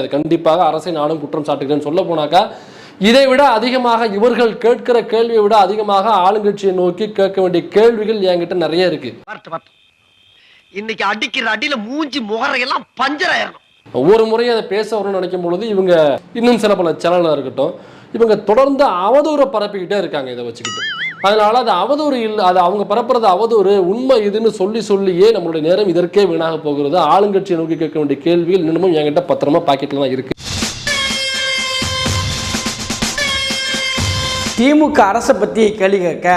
அது கண்டிப்பாக அரசை நானும் குற்றம் சாட்டுகிறேன். சொல்ல போனாக்கா இதை விட அதிகமாக இவர்கள் கேட்கிற கேள்வியை விட அதிகமாக ஆளுங்கட்சியை நோக்கி கேட்க வேண்டிய கேள்விகள் என்கிட்ட நிறைய இருக்கு. இன்னைக்கு அடிக்கிற அடியில மூஞ்சி முகரையெல்லாம் பஞ்சர் ஆயிரணும். ஒவ்வொரு முறையும் அதை பேச வரணும்னு நினைக்கும் பொழுது இவங்க இன்னும் சில பல சேனலாக இருக்கட்டும் இவங்க தொடர்ந்து அவதூறை பரப்பிக்கிட்டே இருக்காங்க இதை வச்சுக்கிட்டு. அதனால அது அவதூறு இல்லை அது அவங்க பரப்புறது அவதூறு உண்மை இதுன்னு சொல்லி சொல்லியே நம்மளுடைய நேரம் இதற்கே வீணாக போகிறது. ஆளுங்கட்சியை நோக்கி கேட்க வேண்டிய கேள்விகள் இன்னமும் என்கிட்ட பத்திரமா பாக்கெட்ல தான் இருக்கு. திமுக அரசை பற்றி கேள்வி கேட்க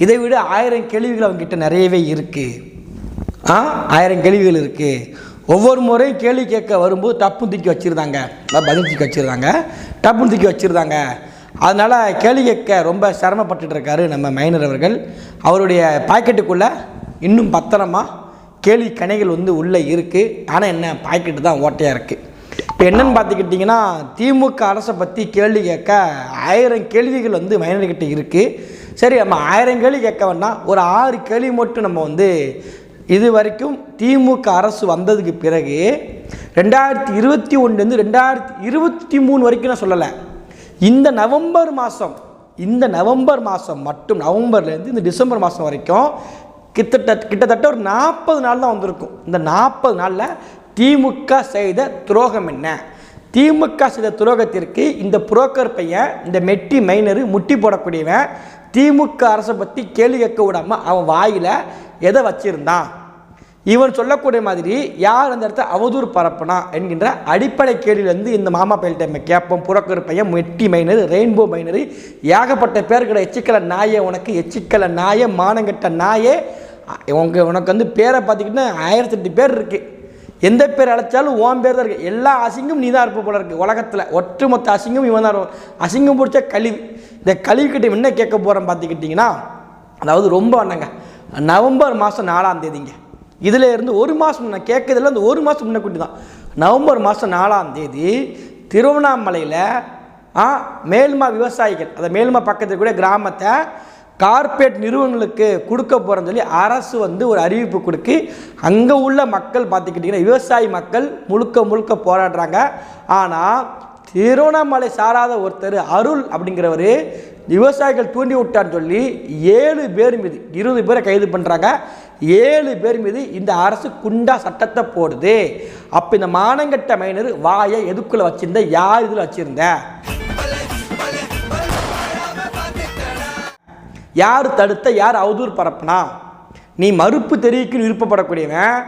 இதை விட ஆயிரம் கேள்விகள் அவங்ககிட்ட நிறையவே இருக்குது ஆ? ஆயிரம் கேள்விகள் இருக்குது ஒவ்வொரு முறையும் கேள்வி கேட்க வரும்போது டப்பு தூக்கி வச்சுருந்தாங்க. பதில் தூக்கி வச்சுருந்தாங்க. டப்புன்னு தூக்கி வச்சுருந்தாங்க. அதனால் கேள்வி கேட்க ரொம்ப சிரமப்பட்டுட்டு இருக்காரு நம்ம மைனர் அவர்கள். அவருடைய பாக்கெட்டுக்குள்ளே இன்னும் பத்திரமா கேள்வி கணைகள் வந்து உள்ளே இருக்குது ஆனால் என்ன பாக்கெட்டு தான் ஓட்டையாக இருக்குது இப்போ என்னென்னு பார்த்துக்கிட்டிங்கன்னா திமுக அரசை பற்றி கேள்வி கேட்க ஆயிரம் கேள்விகள் வந்து மைனர்கிட்ட இருக்குது சரி நம்ம ஆயிரம் கேள்வி கேட்க வேண்டாம் ஒரு ஆறு கேள்வி மட்டும் நம்ம வந்து இது வரைக்கும் திமுக அரசு வந்ததுக்கு பிறகு ரெண்டாயிரத்தி இருபத்தி ஒன்றுலேருந்து ரெண்டாயிரத்தி இருபத்தி மூணு வரைக்கும் நான் சொல்லலை. இந்த நவம்பர் மாதம் இந்த நவம்பர் மாதம் மட்டும் நவம்பர்லேருந்து இந்த டிசம்பர் மாதம் வரைக்கும் கிட்டத்தட்ட கிட்டத்தட்ட ஒரு நாற்பது நாள் தான் வந்திருக்கும். இந்த நாற்பது நாளில் திமுக செய்த துரோகம் என்ன? திமுக செய்த துரோகத்திற்கு இந்த புரோக்கர் பையன் இந்த மெட்டி மைனரு முட்டி போடக்கூடியவன் திமுக அரசை பற்றி கேள்வி கேட்க விடாமல் அவன் வாயில் எதை வச்சிருந்தான்? இவன் சொல்லக்கூடிய மாதிரி யார் அந்த இடத்த அவதூறு பரப்புனா என்கின்ற அடிப்படை கேள்வியிலேருந்து இந்த மாமா பயில் டைம் கேட்போம். புறக்கரு பையன் மெட்டி மைனர் ரெயின்போ மைனர் ஏகப்பட்ட பேர்கிட்ட எச்சிக்கல நாயே உனக்கு எச்சிக்கலை நாயே மானங்கட்ட நாயே. உங்க உனக்கு வந்து பேரை பார்த்துக்கிட்டா ஆயிரத்தெட்டு பேர் இருக்குது எந்த பேர் அழைச்சாலும் உன் பேர் தான் இருக்குது எல்லா அசிங்கம் நீ தான் இருப்ப போல இருக்குது உலகத்தில் ஒட்டுமொத்த அசிங்கம் இவன் தான் இருக்கும். அசிங்கம் பிடிச்ச கழிவு. இந்த கழிவு கிட்ட என்ன கேட்க போகிறேன் பார்த்துக்கிட்டிங்கன்னா அதாவது ரொம்ப அண்ணங்க நவம்பர் மாதம் நாலாம் தேதிங்க. இதில் இருந்து ஒரு மாதம் நான் கேட்கறதுல அந்த ஒரு மாதம் முன்னக்கூட்டி தான். நவம்பர் மாதம் நாலாம் தேதி திருவண்ணாமலையில் ஆ மேல்மா விவசாயிகள் அந்த மேல்மா பக்கத்தில் கூட கிராமத்தை கார்பரேட் நிறுவனங்களுக்கு கொடுக்க போகிறேன்னு சொல்லி அரசு வந்து ஒரு அறிவிப்பு கொடுக்கு அங்கே உள்ள மக்கள் பார்த்துக்கிட்டிங்கன்னா விவசாயி மக்கள் முழுக்க முழுக்க போராடுறாங்க. ஆனால் திருவண்ணாமலை சாராத ஒருத்தர் அருள் அப்படிங்கிறவர் விவசாயிகள் தூண்டி விட்டான்னு சொல்லி ஏழு பேர் மீது இருபது பேரை கைது பண்ணுறாங்க ஏழு பேர் மீது இந்த அரசு குண்டா சட்டத்தை போடுது. அப்போ இந்த மானங்கட்ட மைனர் வாயை எதுக்குள்ளே வச்சுருந்த யார் இதில் வச்சுருந்தேன் யார் தடுத்த யார் அவதூறு பரப்புனா? நீ மறுப்பு தெரிவிக்கணும் விருப்பப்படக்கூடியவன்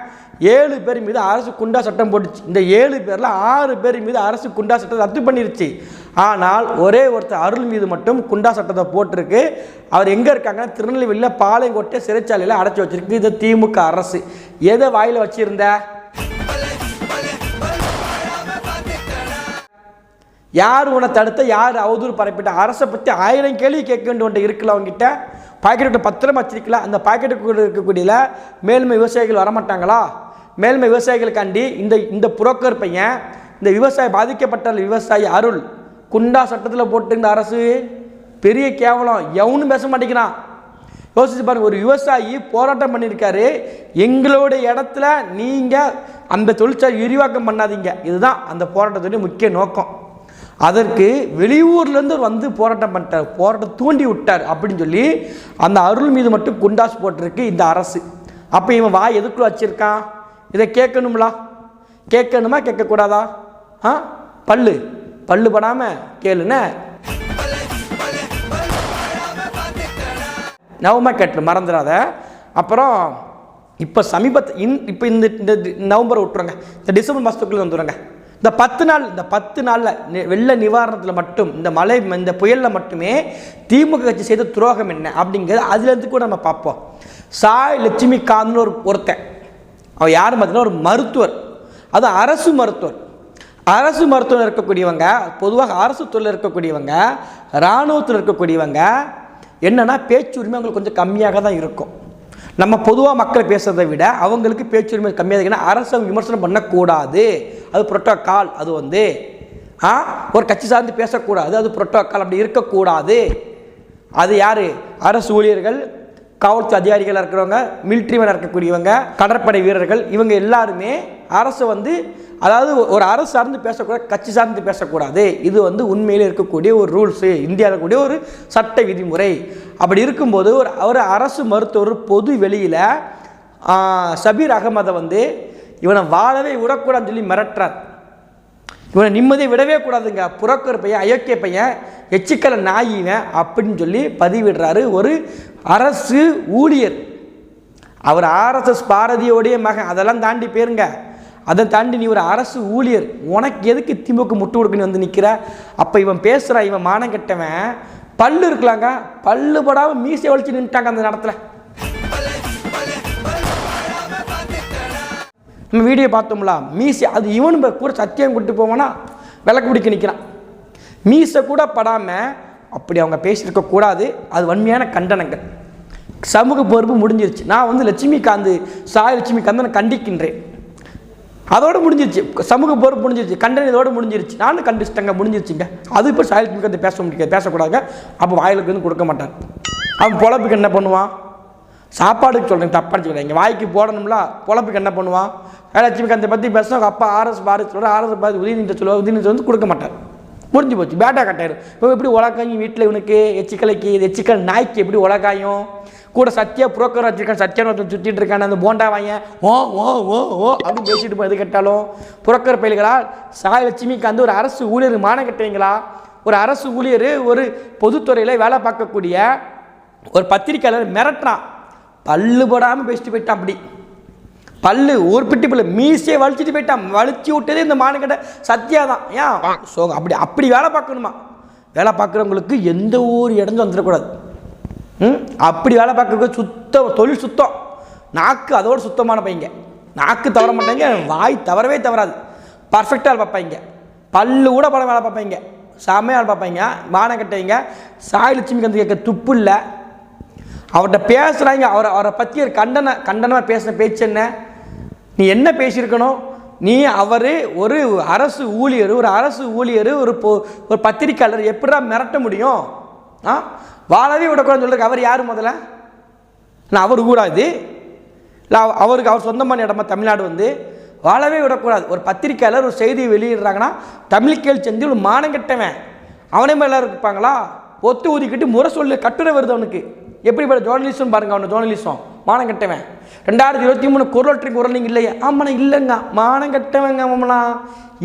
ஏழு பேர் மீது அரசு குண்டா சட்டம் போட்டுச்சு. இந்த ஏழு பேரில் ஆறு பேர் மீது அரசு குண்டா சட்டத்தை ரத்து பண்ணிருச்சு. ஆனால் ஒரே ஒருத்தர் அருள் மீது மட்டும் குண்டா சட்டத்தை போட்டிருக்கு. அவர் எங்கே இருக்காங்கன்னா திருநெல்வேலியில் பாளையங்கோட்டை சிறைச்சாலையில் அடைச்சி வச்சுருக்கு. இது திமுக அரசு. எதை வாயில் வச்சுருந்தேன் யார் உன்னை தடுத்த யார் அவதூறு பரப்பிட்ட? அரசை பற்றி ஆயிரம் கேள்வி கேட்க வேண்டிய இருக்கல அவங்ககிட்ட பாக்கெட்டு பத்திரமா வச்சிருக்கல அந்த பாக்கெட்டுக்குள்ள இருக்கக்கூடியல மேல்மை விவசாயிகள் வரமாட்டாங்களா? மேல்மை விவசாயிகளுக்காண்டி இந்த இந்த புரோக்கர் பையன் இந்த விவசாயி பாதிக்கப்பட்ட விவசாயி அருள். குண்டா சட்டத்தில் போட்டு இந்த அரசு பெரிய கேவலம். எவனும் பேச மாட்டேங்கிறான். யோசிச்சு பாருங்க ஒரு விவசாயி போராட்டம் பண்ணியிருக்காரு. எங்களுடைய இடத்துல நீங்கள் அந்த தொழிற்சாலை விரிவாக்கம் பண்ணாதீங்க. இதுதான் அந்த போராட்டத்துடைய முக்கிய நோக்கம். அதற்கு வெளியூர்லேருந்து வந்து போராட்டம் பண்ணிட்டார். போராட்டம் தூண்டி விட்டார் அப்படின்னு சொல்லி அந்த அருள் மீது மட்டும் குண்டாஸ் போட்டிருக்கு இந்த அரசு. அப்போ இவன் வாய் எதுக்குள்ள வச்சிருக்கான் இதை கேட்கணுங்களா கேட்கணுமா? கேட்கக்கூடாதா? ஆ? பல்லு. பல்லு படாமல் கேளுன்னு நவமா கேட்டு மறந்துடாத. அப்புறம் இப்போ சமீபத்து இன் இப்போ இந்த இந்த நவம்பர் விட்டுருங்க. இந்த டிசம்பர் மாதத்துக்குள்ளே வந்துடுங்க இந்த பத்து நாள் இந்த பத்து நாளில் வெள்ள நிவாரணத்தில் மட்டும் இந்த மழை இந்த புயலில் மட்டுமே திமுக கட்சி செய்த துரோகம் என்ன அப்படிங்கிறது அதுலேருந்து கூட நம்ம பார்ப்போம். சாய் லட்சுமி காந்த்னு ஒரு ஒருத்தன். அவன் யார் பார்த்தீங்கன்னா ஒரு மருத்துவர். அது அரசு மருத்துவர். அரசு மருத்துவம் இருக்கக்கூடியவங்க பொதுவாக அரசு தொழில் இருக்கக்கூடியவங்க இராணுவத்தில் இருக்கக்கூடியவங்க என்னன்னா பேச்சுரிமை அவங்களுக்கு கொஞ்சம் கம்மியாக தான் இருக்கும். நம்ம பொதுவாக மக்கள் பேசுறதை விட அவங்களுக்கு பேச்சுரிமை கம்மியாக இருக்குன்னா அரசை விமர்சனம் பண்ணக்கூடாது. அது புரோட்டோக்கால் அது வந்து ஆ? ஒரு கட்சி சார்ந்து பேசக்கூடாது அது புரோட்டோக்கால் அப்படி இருக்கக்கூடாது. அது யார்? அரசு ஊழியர்கள் காவல்துறை அதிகாரிகளாக இருக்கிறவங்க மிலிட்ரிமேன் இருக்கக்கூடியவங்க கடற்படை வீரர்கள் இவங்க எல்லாருமே அரசு வந்து அதாவது ஒரு அரசு சார்ந்து பேசக்கூடாது கட்சி சார்ந்து பேசக்கூடாது. இது வந்து உண்மையில் இருக்கக்கூடிய ஒரு ரூல்ஸு இந்தியாவில் இருக்கக்கூடிய ஒரு சட்ட விதிமுறை. அப்படி இருக்கும்போது ஒரு ஒரு அரசு மருத்துவர் பொது வெளியில் சபீர் அகமதை வந்து இவனை வாழவே விடக்கூடாதுன்னு சொல்லி மிரட்டுறார். இவனை நிம்மதியை விடவே கூடாதுங்க. புறக்கிற பையன் அயோக்கிய பையன் எச்சிக்கல நாயிவன் அப்படின்னு சொல்லி பதிவிடுறாரு ஒரு அரசு ஊழியர். அவர் ஆர்எஸ்எஸ் பாரதியோடைய மகன். அதெல்லாம் தாண்டி போயிருங்க. அதை தாண்டி நீ ஒரு அரசு ஊழியர். உனக்கு எதுக்கு திமுக முட்டு கொடுக்குன்னு வந்து நிற்கிற அப்போ இவன் பேசுகிறான் இவன் மானம் கெட்டவன். பல்லு இருக்கலாங்க. பல்லு படாமல் மீசை வலிச்சு நின்ட்டாங்க அந்த இடத்துல நம்ம வீடியோ பார்த்தோம்ல மீசை அது இவனு கூட சத்தியம் கூட்டு போவானா? விளக்கு பிடிக்க நிற்கிறான் மீசை கூட படாமல் அப்படி அவங்க பேசியிருக்க கூடாது. அது வன்மையான கண்டனங்கள். சமூக பொறுப்பு முடிஞ்சிருச்சு. நான் வந்து லட்சுமிகாந்த் சாய் லட்சுமிகாந்தனை கண்டிக்கின்றேன். அதோடு முடிஞ்சிருச்சு. சமூக பொறுப்பு முடிஞ்சிருச்சு. கண்டனம் இதோடு முடிஞ்சிருச்சு. நானும் கண்டிச்சிட்டேங்க முடிஞ்சிருச்சுங்க. அது இப்போ சாய் லட்சுமிகாந்த் பேச முடியாது பேசக்கூடாதுங்க. அப்போ வாயிலுக்கு வந்து கொடுக்க மாட்டார். அவன் பொழப்புக்கு என்ன பண்ணுவான்? சாப்பாடுக்கு சொல்கிறேன் தப்பாக சொல்கிறேன் இங்கே வாய்க்கு போடணும்ல பொழப்புக்கு என்ன பண்ணுவான்? லட்சுமிகாந்தை பற்றி பேசினா அவங்க அப்பா ஆர்எஸ் பாரதி சொல்கிறார் ஆர்எஸ் பாரதி உதயநிதி சொல்லுவார் உதயநிதி வந்து கொடுக்க மாட்டார். முடிஞ்சு போச்சு பேட்டா கட்டாயிரும் இப்போ எப்படி உலகாயும் வீட்டில் இவனுக்கு எச்சிக்கலைக்கு இது எச்சிக்கல் நாய்க்கு எப்படி உலகாயும்? கூட சத்யா புரோக்கர் வச்சிருக்கான் சத்யான்னு ஒருத்தன் சுற்றிட்டு இருக்கான் அந்த போண்டா வாங்க ஓ ஓ ஓ ஓ அப்படின்னு பேசிட்டு போய் எது கேட்டாலும் புரோக்கர் பயில்களா? சாய் லட்சுமிக்கு ஒரு அரசு ஊழியர் மான கட்டுவீங்களா ஒரு அரசு ஊழியர் ஒரு பொதுத்துறையில் வேலை பார்க்கக்கூடிய ஒரு பத்திரிக்கையாளர் மிரட்டுறான். பல்லு போடாமல் பேசிட்டு போயிட்டான் அப்படி. பல்லு ஒரு பிட்டி பல்லு மீசையை வலிச்சிட்டு போயிட்டான். வலிச்சு விட்டதே இந்த மானுக்கிட்ட சத்யா தான். ஏன்? ஸோ அப்படி அப்படி வேலை பார்க்கணுமா? வேலை பார்க்குறவங்களுக்கு எந்த ஒரு இடமும் வந்துடக்கூடாது. ம்? அப்படி வேலை பார்க்கறது சுத்தம் தொழில் சுத்தம். நாக்கு அதோட சுத்தமான பையங்க. நாக்கு தவற மாட்டாங்க வாய் தவறவே தவறாது. பர்ஃபெக்டாக பார்ப்பாங்க. பல்லு கூட படம் வேலை பார்ப்பாங்க. செம்மையாக பார்ப்பாங்க. மானம் கட்டைங்க சாய் லட்சுமி கந்து கேட்க துப்பு இல்லை. அவர்கிட்ட பேசுகிறாங்க அவரை அவரை பற்றி ஒரு கண்டன கண்டனமாக பேசின பேச்சு என்ன? நீ என்ன பேசியிருக்கணும்? நீ அவர் ஒரு அரசு ஊழியர் ஒரு அரசு ஊழியர் ஒரு பொ ஒரு பத்திரிக்கையாளர் எப்படிடா மிரட்ட முடியும்? ஆ? வாழவே விடக்கூடாதுன்னு சொல்லிருக்கு அவர் யார் முதல்ல? நான் அவர் கூடாது இல்லை அவருக்கு அவர் சொந்தமான இடமா தமிழ்நாடு வந்து. வாழவே விடக்கூடாது. ஒரு பத்திரிக்கையாளர் ஒரு செய்தியை வெளியிடுறாங்கன்னா தமிழ்கேள் செஞ்சு ஒரு மானம் கெட்டவன். அவனே மேலே இருப்பாங்களா? ஒத்து ஊதிக்கிட்டு முறை சொல்லு கட்டுரை வருது அவனுக்கு. எப்படிப்பட்ட ஜேர்னலிசம் பாருங்க அவனை ஜேர்னலிசம் மானம் கெட்டவன். ரெண்டாயிரத்தி இருபத்தி மூணு குரலொற்றை குரல் நீங்கள் இல்லையா? ஆமாண்ணா இல்லைங்க. மானம் கட்டவங்க அவனா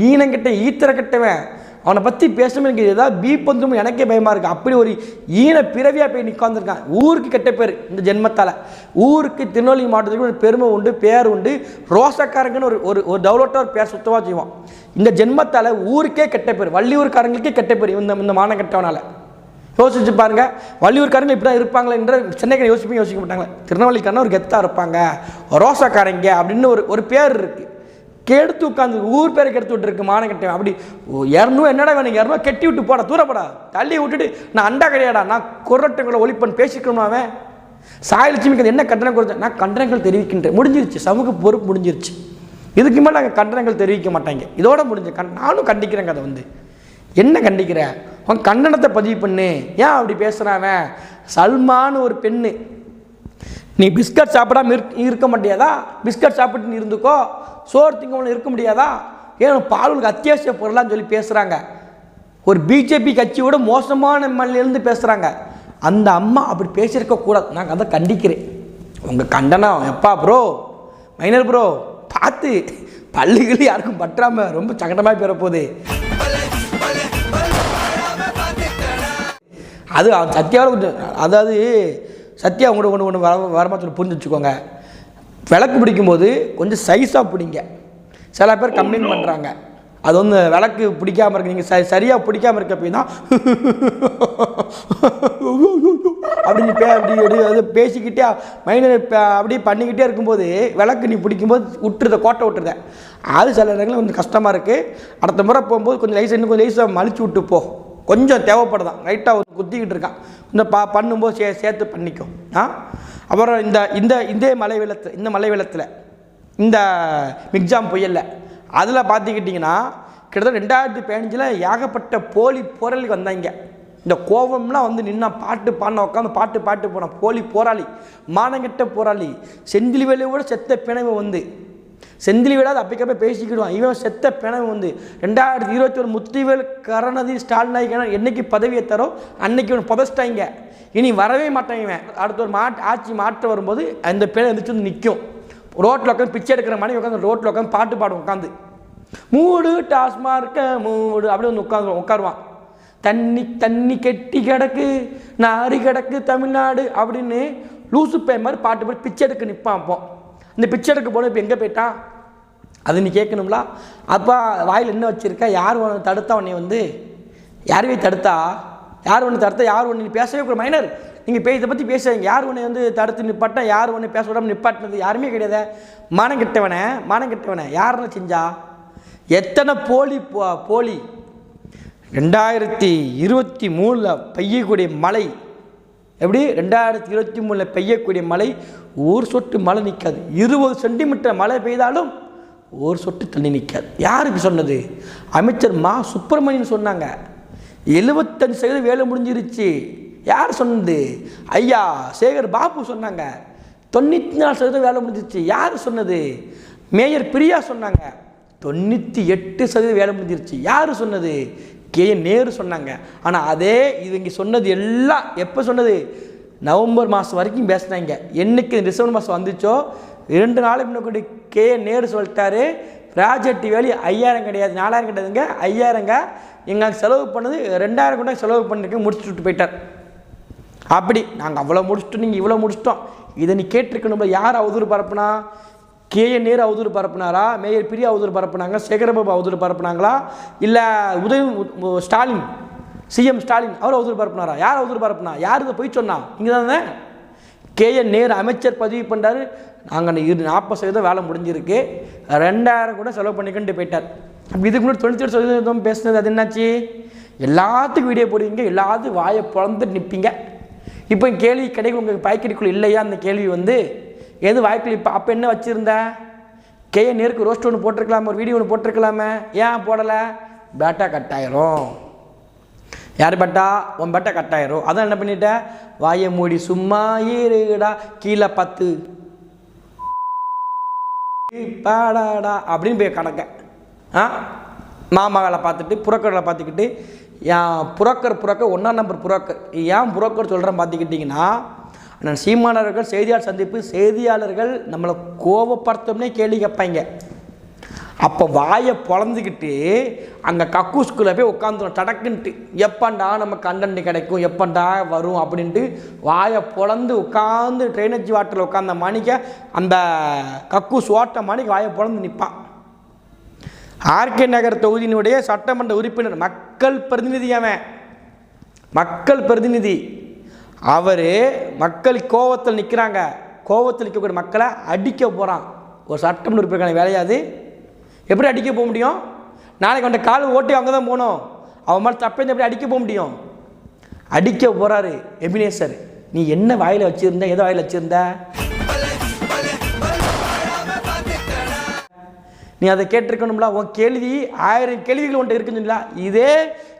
ஈனம் கெட்ட ஈத்திர கெட்டவன். அவனை பற்றி பேசணும் எனக்கு ஏதாவது பீப் வந்துடும் எனக்கே பயமாக இருக்குது அப்படி ஒரு ஈன பிறவியாக போய் நிற்காந்துருக்கான் ஊருக்கு கெட்ட பேர் இந்த ஜென்மத்தால். ஊருக்கு திருநெல்வேலி மாவட்டத்துக்கு ஒரு பெருமை உண்டு பேர் உண்டு. ரோசக்காரங்கன்னு ஒரு ஒரு ஒரு டெவலப்டாக ஒரு பேர் சுத்தமாக செய்வான். இந்த ஜென்மத்தால் ஊருக்கே கெட்ட பேர் வள்ளியூர்காரங்களுக்கே கெட்ட பேர் இந்த இந்த மானம் கெட்டவனால. யோசிச்சு பாருங்க. வள்ளியூர்காரங்க இப்படி தான் இருப்பாங்களே என்ற சென்னைக்கு யோசிப்பே யோசிக்க மாட்டாங்க திருநெல்வேலிக்காரன் ஒரு கெத்தாக இருப்பாங்க. ரோசாக்காரங்க அப்படின்னு ஒரு ஒரு பேர் இருக்குது கெடுத்து உட்காந்து ஊர் பேரை கெடுத்து விட்டுருக்கு மானக்கட்டை அப்படி இரநூறு என்னடா வேணும்? இரநூறு கெட்டி விட்டு போடா தூரப்படா தள்ளி விட்டுட்டு நான் அண்டா கிடையாடா நான் குரட்டுங்களை ஒழிப்பன் பேசிக்கணும் அவன்? சாயலட்சுமிக்கு அது என்ன கண்டனம் கொடுத்தேன்? நான் கண்டனங்கள் தெரிவிக்கின்றேன். முடிஞ்சிருச்சு. சமூக பொறுப்பு முடிஞ்சிருச்சு. இதுக்கு மேலே நாங்கள் கண்டனங்கள் தெரிவிக்க மாட்டாங்க. இதோட முடிஞ்ச கண் நானும் கண்டிக்கிறேங்க அதை வந்து. என்ன கண்டிக்கிறேன் உன் கண்டனத்தை பதிவு பண்ணு. ஏன் அப்படி பேசுகிறான் அவன் சல்மான்னு ஒரு பெண்ணு. நீ பிஸ்கட் சாப்பிடாம இருக்க இருக்க முடியாதா பிஸ்கட் சாப்பிட்டு நீ இருந்துக்கோ. சோறு திங்கவனும் இருக்க முடியாதா? ஏன் பாலுக்கு அத்தியாவசிய பொருளான்னு சொல்லி பேசுகிறாங்க ஒரு பிஜேபி கட்சியோட மோசமான எம்எல்ஏலேருந்து பேசுகிறாங்க அந்த அம்மா அப்படி பேசியிருக்க கூடாது. நாங்கள் அதை கண்டிக்கிறேன். உங்கள் கண்டனம் எப்பா ப்ரோ மைனர் ப்ரோ பார்த்து பள்ளிகள் யாருக்கும் பற்றாம ரொம்ப சங்கடமாக பெறப்போகுது அது சத்யாவோட கொஞ்சம் அதாவது சத்யா உங்களோட ஒன்று ஒன்று வர வரமாத்தில் புரிஞ்சு வச்சுக்கோங்க. விளக்கு பிடிக்கும்போது கொஞ்சம் சைஸாக பிடிங்க. சில பேர் கம்ப்ளைண்ட் பண்ணுறாங்க அது வந்து விளக்கு பிடிக்காம இருக்கு நீங்கள் ச சரியாக பிடிக்காம இருக்க போய் தான் அப்படின்னு பே அப்படி அப்படி அது பேசிக்கிட்டே மைனர் அப்படியே பண்ணிக்கிட்டே இருக்கும்போது விளக்கு நீ பிடிக்கும்போது விட்டுருத கோட்டை விட்டுருத அது சில இடங்களில் கொஞ்சம் கஷ்டமாக இருக்குது அடுத்த முறை போகும்போது கொஞ்சம் லைஸ் இன்னும் கொஞ்சம் லைஸாக மலிச்சு விட்டு போ. கொஞ்சம் தேவைப்படுதான் லைட்டாக குத்திக்கிட்டு இருக்கான். இந்த பா பண்ணும்போது சே சேர்த்து பண்ணிக்கும் ஆ? அப்புறம் இந்த இந்த இதே மலை வெள்ளத்தில் இந்த மலை வெள்ளத்தில் இந்த மிக்ஜாம் புயலில் அதில் பார்த்துக்கிட்டிங்கன்னா கிட்டத்தட்ட ரெண்டாயிரத்தி பதினஞ்சில் ஏகப்பட்ட போலி போராளிக்கு வந்தாங்க. இந்த கோபம்லாம் வந்து நின்னா பாட்டு பாடின உட்காந்து பாட்டு பாட்டு போனான் போலி போராளி மானங்கெட்ட போராளி செந்தில் வேலையோட செத்த பிணவு வந்து செந்தில் விடாது அப்பக்கப்போ பேசிக்கிடுவான். இவன் செத்த பிணவு வந்து. ரெண்டாயிரத்தி இருபத்தி ஒரு முத்துவேல் கருணாநிதி ஸ்டாலின் நாயகன் என்னைக்கு பதவியை தரோ அன்னைக்கு இவன் புதைச்சிட்டாங்க இனி வரவே மாட்டான் இவன். அடுத்த ஒரு மாட்டு ஆட்சி மாற்ற வரும்போது அந்த பிணை எந்திரிச்சு வந்து நிற்கும் ரோட்டில் உட்காந்து பிச்சை எடுக்கிற மாதிரி உட்காந்து ரோட்டில் உட்காந்து பாட்டு பாடும் உட்காந்து மூடு டாஸ்மார்க்க மூடு அப்படி வந்து உட்காந்து உட்காருவான் தண்ணி தண்ணி கெட்டி கிடக்கு நாரி கிடக்கு தமிழ்நாடு அப்படின்னு லூசு பே மாதிரி பாட்டு பாடி பிச்சை எடுக்க நிற்பான் அப்போ. இந்த பிச்சை எடுக்க போன இப்போ எங்கே போயிட்டான் அது நீ கேட்கணும்ல. அப்பா வாயில் என்ன வச்சுருக்க? யார் ஒன்று தடுத்தா உன்னை வந்து? யாருமே தடுத்தா? யார் ஒன்று தடுத்தா? யார் ஒன்று நீ பேசவே கூட மைனர் நீங்கள் பே இதை பற்றி பேசுவீங்க யார் உன்னை வந்து தடுத்து நிப்பாட்டா? யார் ஒன்று பேச விடாமல் நிப்பாட்டினது? யாருமே கிடையாது. மானம் கெட்டவனே மானம் கெட்டவனே. யாருன்னு செஞ்சா? எத்தனை போலி போ- போலி? ரெண்டாயிரத்தி இருபத்தி மூணில் பெய்யக்கூடிய மழை எப்படி? ரெண்டாயிரத்தி இருபத்தி மூணில் பெய்யக்கூடிய மழை ஒரு சொட்டு மழை நிற்காது இருபது சென்டிமீட்டர் மழை பெய்தாலும் ஒரு சொட்டு தண்ணி நிற்காது யாருக்கு சொன்னது? அமைச்சர் மா. சுப்பிரமணியன் சொன்னாங்க. எழுபத்தஞ்சு சதவீதம் வேலை முடிஞ்சிருச்சு. யார் சொன்னது? ஐயா சேகர் பாபு சொன்னாங்க. தொண்ணூற்றி நாலு சதவீதம் வேலை முடிஞ்சிருச்சு. யார் சொன்னது? மேயர் பிரியா சொன்னாங்க. தொண்ணூற்றி எட்டு சதவீதம் வேலை முடிஞ்சிருச்சு. யார் சொன்னது? கே நேரு சொன்னாங்க. ஆனால் அதே இவங்க சொன்னது எல்லாம் எப்போ சொன்னது? நவம்பர் மாதம் வரைக்கும் பேசினாங்க. என்னைக்கு டிசம்பர் மாதம் வந்துச்சோ? ரெண்டு நாளைக்கு முன்னாடி கே நேரு சொல்லிட்டாரு. ராஜட்டி வேலி ஐயாயிரம் கிடையாது நாலாயிரம் கிடையாதுங்க. ஐயாயிரங்க. எங்களுக்கு செலவு பண்ணது ரெண்டாயிரம் கூட செலவு பண்ணிருக்கு முடிச்சுட்டு விட்டு போயிட்டார். அப்படி நாங்கள் அவ்வளோ முடிச்சிட்டோம் நீங்கள் இவ்வளோ முடிச்சிட்டோம். இதை நீ கேட்டிருக்கணும்ல யார் அவதூறு பரப்புனா? கேஎன் நேரு அவதூறு பரப்புனாரா? மேயர் பிரியா அவதூறு பரப்புனாங்க? சேகரபாபு அவதூறு பரப்புனாங்களா? இல்லை உதவி ஸ்டாலின் சிஎம் ஸ்டாலின் அவர் அவதூறு பரப்புனாரா? யார் அவதூறு பரப்புனா? யார் இதை போய் சொன்னா? நீங்கள் தானே கேஎன் நேரு அமைச்சர் பதிவு பண்ணுறாரு நாங்கள் இரு நாற்பது சதவீதம் வேலை முடிஞ்சிருக்கு. ரெண்டாயிரம் கூட செலவு பண்ணிக்கிட்டு போயிட்டார். அப்படி இதுக்கு முன்னாடி தொண்ணூற்றி சதவீதம் பேசுனது அது என்னாச்சு? எல்லாத்துக்கும் வீடியோ போடுவீங்க எல்லாத்துக்கும் வாயை பிறந்துட்டு நிற்பீங்க இப்போ கேள்வி கிடைக்கும் உங்களுக்கு பாய்க்கடிக்குள்ள இல்லையா? அந்த கேள்வி வந்து எது வாய்ப்பில் இப்போ அப்போ என்ன வச்சுருந்த? கே நேருக்கு ரோஸ்ட் ஒன்று போட்டிருக்கலாமே ஒரு வீடியோ ஒன்று போட்டிருக்கலாமே. ஏன் போடலை? பேட்டா கட் ஆயிரும் யார் பட்டா? உன் பட்டா கட் ஆயிரும் அதான் என்ன பண்ணிட்ட? வாயை மூடி சும்மா இருடா கீழே பத்து. பாடாடா அப்படின்னு போய் கணக்க ஆ? மாமகளை பார்த்துட்டு புறக்கர்களை பார்த்துக்கிட்டு ஏன் புரோக்கர் புரோக்கர் ஒன்றாம் நம்பர் புரோக்கர் ஏன் புரோக்கர் சொல்கிறேன் பார்த்துக்கிட்டிங்கன்னா நான் சீமானவர்கள் செய்தியாளர் சந்திப்பு செய்தியாளர்கள் நம்மளை கோபப்படுத்தோம்னே கேள்வி கேட்பாங்க. அப்போ வாயை பொழந்துக்கிட்டு அங்கே கக்கூஸ்குள்ளே போய் உட்காந்துரும் தடக்குன்ட்டு எப்பண்டா நமக்கு கண்டென்ட் கிடைக்கும் எப்பண்டா வரும் அப்படின்ட்டு வாயை பொழந்து உட்காந்து ட்ரைனேஜ் வாட்டரில் உட்காந்த மணிக்க அந்த கக்கூஸ் ஓட்ட மணிக்கு வாயை பொழந்து நிற்பான் ஆர்கே நகர் தொகுதியினுடைய சட்டமன்ற உறுப்பினர் மக்கள் பிரதிநிதி அவன். மக்கள் பிரதிநிதி. அவர் மக்கள் கோவத்தில் நிற்கிறாங்க கோவத்தில் நிற்கக்கூடிய மக்களை அடிக்க போகிறான் ஒரு சட்டம் உறுப்பினருக்கான வேலையாது எப்படி அடிக்க போக முடியும்? நாளைக்கு அவன் கால் ஓட்டி அங்கே தான் போகணும். அவன் மேலே தப்பே எப்படி அடிக்க போக முடியும்? அடிக்க போகிறாரு எபினேசர். நீ என்ன வாயில் வச்சுருந்த? எதை வாயில் வச்சுருந்த? நீ அதை கேட்டிருக்கணும்ல? உன் கேள்வி ஆயிரம் கேள்விகள் உன்ட்ட இருக்குதுங்களா இதே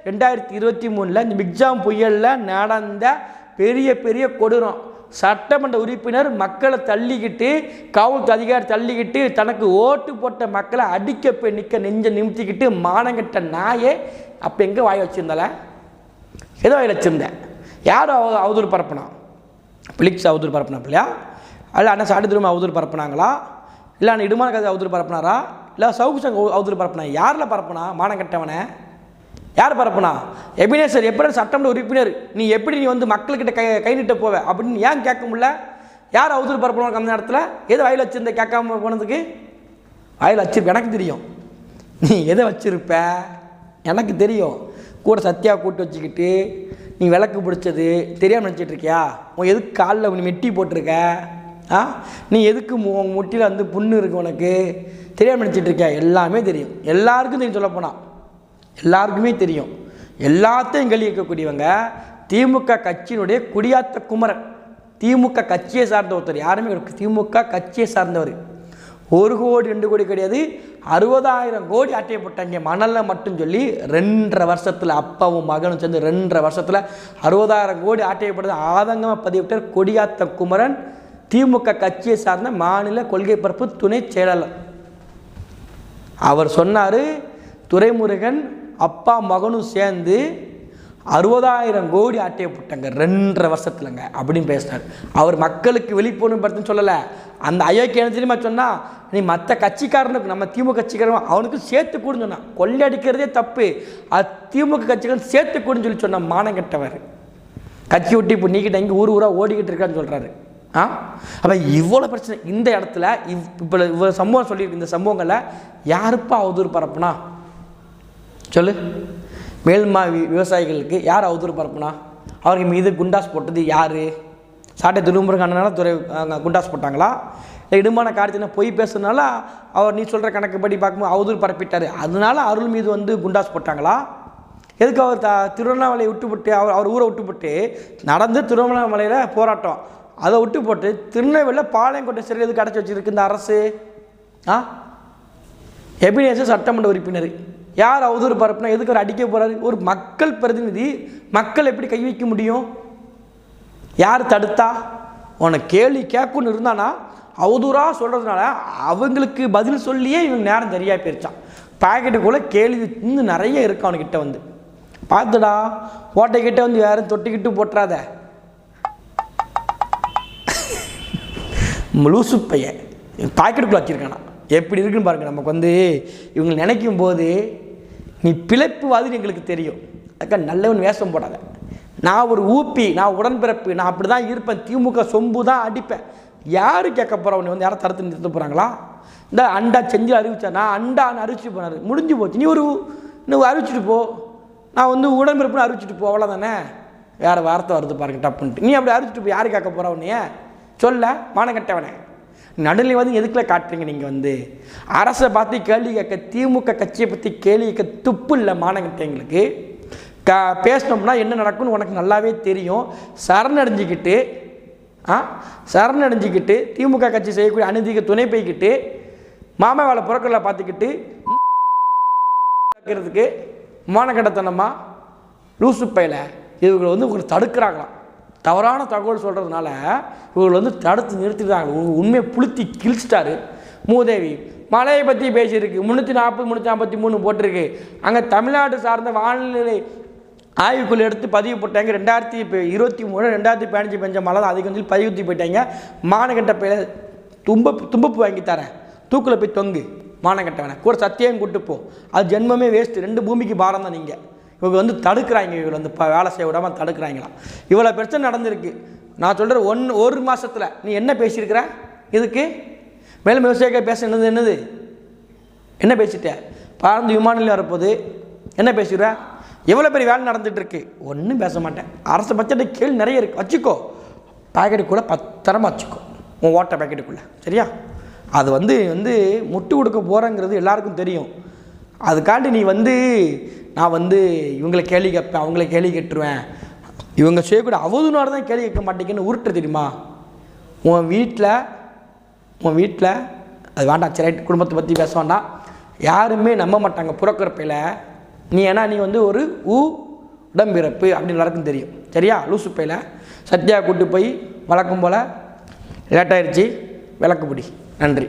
ரெண்டாயிரத்தி இருபத்தி மூணில் இந்த மிக்ஜாம் புயலில் நடந்த பெரிய பெரிய கொடூரம். சட்டமன்ற உறுப்பினர் மக்களை தள்ளிக்கிட்டு காவல்துறை அதிகாரி தள்ளிக்கிட்டு தனக்கு ஓட்டு போட்ட மக்களை அடிக்க போய் நிற்க நெஞ்ச நிமித்திக்கிட்டு மானங்கிட்ட நாயே அப்போ எங்கே வாய் வச்சுருந்தல ஏதோ வாயில் வச்சுருந்தேன் யார் அவ அவதூறு பரப்புனா? பிளிக்ஸ் அவதூறு பரப்புனா இல்லையா? அல்ல அண்ணா சாடி திரும்ப அவதூறு பரப்புனாங்களா? இல்லை அண்ணன் இடுமான கதை அவதூறு பரப்புனாரா? இல்லை சவுக்கு சங்க அவதூறு பரப்புனா? யாரில் பரப்புனா? மானங்கட்டவனை யார் பரப்புனா? எபினேசர் எப்படி சட்டமன்ற உறுப்பினர்? நீ எப்படி நீ வந்து மக்கள்கிட்ட கை கை நீட்ட போவ? அப்படின்னு ஏன் கேட்க முடியல? யார் அவதூறு பரப்புனாங்க அந்த நேரத்தில்? எது வாயில் வச்சிருந்த கேட்காம போனதுக்கு? வாயில் வச்சிருப்ப எனக்கு தெரியும். நீ எதை வச்சிருப்ப? எனக்கு தெரியும். கூட சத்யா கூட்டு வச்சுக்கிட்டு நீ விளக்கு பிடிச்சது தெரியாமல் நினச்சிட்டு இருக்கியா? உன் எதுக்கு காலில் நீ மெட்டி போட்டிருக்க? ஆ? நீ எதுக்கு மு- உன் முட்டியில் வந்து புண்ணு இருக்கு உனக்கு? தெரியாமல் நினச்சிட்ருக்கியா எல்லாமே தெரியும். எல்லாருக்கும் தெரியும் சொல்லப்போனால் எல்லாருக்குமே தெரியும். எல்லாத்தையும் கேள்வி கேட்கக்கூடியவங்க திமுக கட்சியினுடைய குடியாத்த குமரன். திமுக கட்சியை சார்ந்த ஒருத்தர். யாருமே கிடையாது. திமுக கட்சியை சார்ந்தவர். ஒரு கோடி ரெண்டு கோடி கிடையாது. அறுபதாயிரம் கோடி ஆட்டைய போட்டாங்க மணலில் மட்டும் சொல்லி ரெண்டரை வருஷத்தில் அப்பாவும் மகனும் சேர்ந்து ரெண்டரை வருஷத்தில் அறுபதாயிரம் கோடி ஆட்டையப்பட்டது ஆதங்கமாக பதிவிட்டார் கொடியாத்த குமரன். திமுக கட்சியை சார்ந்த மாநில கொள்கை பரப்பு துணை செயலாளர். அவர் சொன்னார் துரைமுருகன் அப்பா மகனும் சேர்ந்து அறுபதாயிரம் கோடி ஆட்டையை போட்டாங்க. ரெண்டரை வருஷத்துலங்க. அப்படின்னு பேசினார் அவர் மக்களுக்கு வெளிப்போணும் படுத்துன்னு சொல்லலை. அந்த அயோக்கிய என்ன தெரியுமா சொன்னால் நீ மற்ற கட்சிக்காரனுக்கு நம்ம திமுக கட்சிக்காரன் அவனுக்கும் சேர்த்து கூடுன்னு சொன்னான். கொள்ளையடிக்கிறதே தப்பு. அது திமுக கட்சிக்காரன் சேர்த்து கூடுன்னு சொல்லி சொன்னான் மானங்கெட்டவர் கட்சி விட்டு இப்போ நீக்கிட்ட இங்கே ஊர் ஊராக ஓடிக்கிட்டு இருக்கான்னு சொல்கிறாரு ஆ? அப்போ இவ்வளோ பிரச்சனை. இந்த இடத்துல இவ் இப்போ இவ்வளோ சம்பவம் சொல்லியிருக்கு. இந்த சம்பவங்களை யாருப்பா அவதூறு பரப்புனா? சொல்லு. மேல்மா விவசாயிகளுக்கு யார் அவதூறு பரப்புனா? அவர்கள் மீது குண்டாஸ் போட்டது யார்? சாட்டை திருமுருகனால துறை குண்டாஸ் போட்டாங்களா? இல்லை இடுமான காரியத்தின பொய் பேசுனால அவர் நீ சொல்கிற கணக்குப்படி பார்க்கும்போது அவதூறு பரப்பிட்டார். அதனால அருள் மீது வந்து குண்டாஸ் போட்டாங்களா? எதுக்கு அவர் த திருவண்ணாமலையை விட்டுப்பட்டு அவர் அவர் ஊரை விட்டுப்பட்டு நடந்து திருவண்ணாமலையில் போராட்டம். அதை விட்டு போட்டு திருநெல்வேலியில் பாளையங்கோட்டை சிறையில் எதுக்கு அடைச்சி வச்சுருக்கு இந்த அரசு? ஆ? எபினேச சட்டமன்ற உறுப்பினர். யார் அவதூறு பரப்புனா எதுக்கு அவர் அடிக்க போகிறாரு ஒரு மக்கள் பிரதிநிதி மக்கள் எப்படி கை வைக்க முடியும்? யார் தடுத்தா? உன்னை கேள்வி கேட்கணும்னு இருந்தானா? அவதூறாக சொல்கிறதுனால அவங்களுக்கு பதில் சொல்லியே இவங்க நேரம் சரியாக போயிருச்சான் பாக்கெட்டுக்குள்ளே கேள்வி இன்னும் நிறைய இருக்கு அவனுக்கிட்ட வந்து. பார்த்துடா ஓட்டைக்கிட்ட வந்து யாரும் தொட்டிக்கிட்டு போட்டுறாத. லூசு பையன். பாக்கெட்டுக்குள்ளே வச்சுருக்கானா எப்படி இருக்குன்னு பாருங்க நமக்கு வந்து இவங்க நினைக்கும் போது நீ பிழைப்புவாதுன்னு எங்களுக்கு தெரியும். அக்கா நல்லவன் வேஷம் போடாத. நான் ஒரு ஊப்பி நான் உடன்பிறப்பு நான் அப்படி தான் இருப்பேன். திமுக சொம்பு தான் அடிப்பேன். யார் கேட்க போகிறவனை வந்து யாரும் தடுத்து நிறுத்த போகிறாங்களா இந்த அண்டா செஞ்சு அறிவிச்சா நான் அண்டான்னு அறிவிச்சு போனார். முடிஞ்சு போச்சு. நீ ஒரு இன்னும் அறிவிச்சிட்டு போ. நான் வந்து உடன்பிறப்புன்னு அறிவிச்சிட்டு போ. அவ்வளோதானே வேறு வார்த்தை வருது பாருங்க டப்புன்ட்டு. நீ அப்படி அரிச்சிட்டு போய் யார் கேட்க போகிறா உன்னைய? சொல்ல நடுநிலை வந்து எதுக்குள்ள காட்டுறீங்க நீங்கள் வந்து? அரசை பார்த்து கேள்வி கேட்க திமுக கட்சியை பற்றி கேள்வி கேட்க துப்பு இல்லை மானங்கட்டவங்களுக்கு க பேசினோம்னா என்ன நடக்கும்னு உனக்கு நல்லாவே தெரியும். சரணடைஞ்சிக்கிட்டு ஆ சரணடைஞ்சிக்கிட்டு திமுக கட்சி செய்யக்கூடிய அநீதிக்கு துணை போய்கிட்டு மாமா வேலை புறக்கல பார்த்துக்கிட்டு வைக்கிறதுக்கு லூசு பையில இவங்களை வந்து உங்களை தடுக்கிறாங்களாம். தவறான தகவல் சொல்கிறதுனால இவர்கள் வந்து தடுத்து நிறுத்திட்டாங்க. உண்மையை புளுத்தி கிழிச்சிட்டாரு. மூதேவி மழையை பற்றி பேசியிருக்கு. முந்நூற்றி நாற்பது முந்நூற்றி ஐம்பத்தி மூணு போட்டிருக்கு. அங்கே தமிழ்நாடு சார்ந்த வானிலை ஆய்வுக்குள்ள எடுத்து பதிவு போட்டாங்க. ரெண்டாயிரத்தி இப்போ இருபத்தி மூணு ரெண்டாயிரத்தி பதினஞ்சு பெஞ்ச மழை தான் அதிகம் வந்து பதிவு ஊற்றி போயிட்டாங்க. மானகட்ட பையில தும்ப தும்பப்பு வாங்கி தரேன். தூக்கில் போய் தொங்கு. மானகட்டவனை கூட சத்தியம் கூட்டு போ. அது ஜென்மமே வேஸ்ட்டு ரெண்டு பூமிக்கு பாரம் தான் நீங்கள் இவங்க வந்து தடுக்கிறாங்க இவங்களை வந்து இப்போ வேலை செய்ய விடாமல் தடுக்கிறாங்களாம் இவ்வளோ பிரச்சனை நடந்திருக்கு. நான் சொல்கிற ஒன் ஒரு மாதத்தில் நீ என்ன பேசியிருக்கிற? இதுக்கு? மேலும் விவசாயிக்க பேச என்னது என்னது? என்ன பேசிட்ட? பறந்து விமான நிலையம் வரப்போகுது. என்ன பேசுகிற எவ்வளோ பெரிய வேலை நடந்துகிட்ருக்கு ஒன்றும் பேச மாட்டேன். அரசு பட்ஜெட்டு கேள்வி நிறைய இருக்குது வச்சுக்கோ. பாக்கெட்டுக்குள்ளே பத்திரமா வச்சுக்கோ. உன் ஓட்ட பாக்கெட்டுக்குள்ளே. சரியா? அது வந்து வந்து முட்டு கொடுக்க போகிறேங்கிறது எல்லாருக்கும் தெரியும். அதுக்காண்டி நீ வந்து நான் வந்து இவங்களை கேள்வி கேட்பேன் அவங்கள கேள்வி கேட்டுருவேன். இவங்க செய்யக்கூடிய அவதூறாக தான் கேள்வி கேட்க மாட்டேங்கன்னு உருட்டு தெரியுமா? உன் வீட்டில் உன் வீட்டில் அது வேண்டாம் சரி ரைட் குடும்பத்தை பற்றி பேச வேண்டாம். யாருமே நம்ப மாட்டாங்க புறக்கிறப்பையில். நீ ஏன்னா நீ வந்து ஒரு ஊ உடம்பிறப்பு அப்படின்னு எல்லாருக்கும் தெரியும். சரியா? லூசு பையில். சத்யா கூட்டு போய் வளர்க்கும் போல் லேட்டாயிருச்சு. விளக்குப்படி நன்றி.